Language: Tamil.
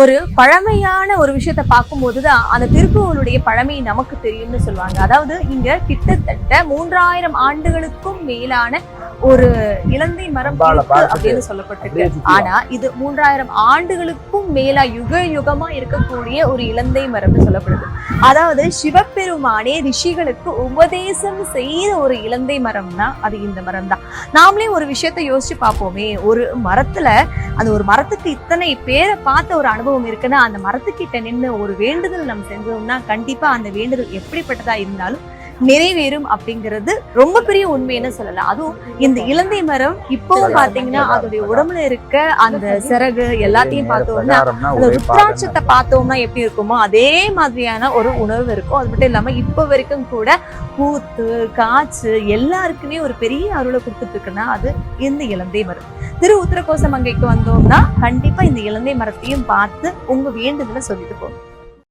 ஒரு பழமையான ஒரு விஷயத்த பார்க்கும்போதுதான் அந்த திருப்புகளுடைய பழமை நமக்கு தெரியும்னு சொல்லுவாங்க. அதாவது இங்க கிட்டத்தட்ட மூன்றாயிரம் ஆண்டுகளுக்கும் மேலான ஒரு இலந்தை மரம் அப்படின்னு சொல்லப்பட்டிருக்கு. ஆனா இது மூன்றாயிரம் ஆண்டுகளுக்கும் மேலா யுக யுகமா இருக்கக்கூடிய ஒரு இலந்தை மரம்னு சொல்லப்படுது. அதாவது சிவபெருமானே ரிஷிகளுக்கு உபதேசம் செய்த ஒரு இலந்தை மரம்னா அது இந்த மரம் தான் நாமளே ஒரு விஷயத்தை யோசிச்சு பார்ப்போமே ஒரு மரத்துல அந்த ஒரு மரத்துக்கு இத்தனை பேரை பார்த்த ஒரு அனுபவம் இருக்குன்னா அந்த மரத்துக்கிட்ட நின்று ஒரு வேண்டுதல் நம்ம செஞ்சோம்னா கண்டிப்பா அந்த வேண்டுதல் எப்படிப்பட்டதா இருந்தாலும் நிறைவேறும் அப்படிங்கிறது ரொம்ப பெரிய உண்மைன்னு சொல்லலாம். அதுவும் இந்த இலந்தை மரம் இப்பவும் பாத்தீங்கன்னா அதோடைய உடம்புல இருக்க அந்த சிறகு எல்லாத்தையும் பார்த்தோம்னா அந்த ருத்ராட்சத்தை பார்த்தோம்னா எப்படி இருக்குமோ அதே மாதிரியான ஒரு உணர்வு இருக்கும். அது மட்டும் இல்லாம இப்ப வரைக்கும் கூட பூத்து காய்ச்சு எல்லாருக்குமே ஒரு பெரிய அருளை கொடுத்துட்டு இருக்குன்னா அது இந்த இலந்தை மரம். திரு உத்தரகோசமங்கைக்கு வந்தோம்னா கண்டிப்பா இந்த இலந்தை மரத்தையும் பார்த்து உங்க வேண்டுதலை சொல்லிட்டு போகும்